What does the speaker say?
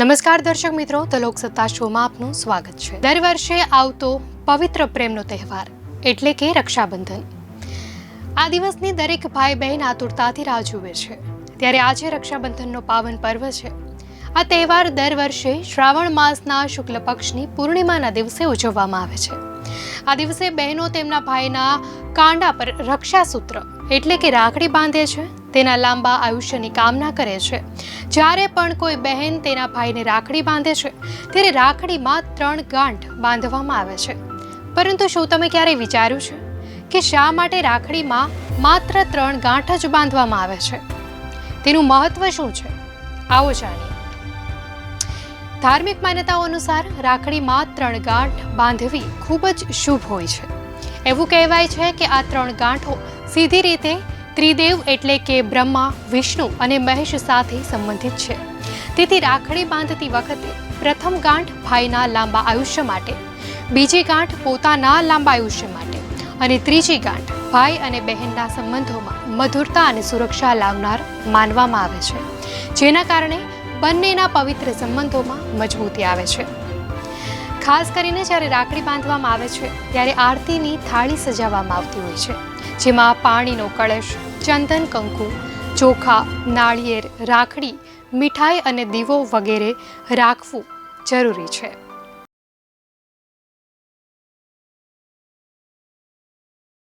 નમસ્કાર દર્શક મિત્રો તો લોકસત્તા શોમાં આપનું સ્વાગત છે. દર વર્ષે આવતો પવિત્ર પ્રેમનો તહેવાર એટલે કે રક્ષાબંધન. આ દિવસની દરેક ભાઈ બહેન આતુરતાથી રાહ જુએ છે. ત્યારે આજે રક્ષાબંધનનો પાવન પર્વ છે. આ તહેવાર દર વર્ષે શ્રાવણ માસના શુક્લ પક્ષની પૂર્ણિમાના દિવસે ઉજવવામાં આવે છે. આ દિવસે બહેનો તેમના ભાઈના કાંડા પર રક્ષાસૂત્ર એટલે કે રાખડી બાંધે છે, તેના લાંબા આયુષ્યની કામના કરે છે. જ્યારે પણ કોઈ બહેન તેના ભાઈને રાખડી બાંધે છે, ત્યારે રાખડીમાં ત્રણ ગાંઠ બાંધવામાં આવે છે. પરંતુ શું તમે ક્યારેય વિચાર્યું છે કે શા માટે રાખડીમાં માત્ર ત્રણ ગાંઠ જ બાંધવામાં આવે છે? તેનું મહત્વ શું છે? આવો જાણીએ. ધાર્મિક માન્યતાઓ અનુસાર રાખડીમાં ત્રણ ગાંઠ બાંધવી ખૂબ જ શુભ હોય છે. એવું કહેવાય છે કે આ ત્રણ ગાંઠો સીધી રીતે ત્રિદેવ એટલે કે બ્રહ્મા, વિષ્ણુ અને મહેશ સાથે સંબંધિત છે. તેથી રાખડી બાંધતી વખતે પ્રથમ ગાંઠ ભાઈના લાંબા આયુષ્ય માટે, બીજી ગાંઠ પોતાના લાંબા આયુષ્ય માટે અને ત્રીજી ગાંઠ ભાઈ અને બહેનના સંબંધોમાં મધુરતા અને સુરક્ષા લાવનાર માનવામાં આવે છે, જેના કારણે બંનેના પવિત્ર સંબંધોમાં મજબૂતી આવે છે. ખાસ કરીને જ્યારે રાખડી બાંધવામાં આવે છે, ત્યારે આરતીની થાળી સજાવવામાં આવતી હોય છે, જેમાં પાણીનો કળશ, ચંદન કંકુ, ચોખા, નાળિયેર, રાખડી, મીઠાઈ અને દીવો વગેરે રાખવું જરૂરી છે.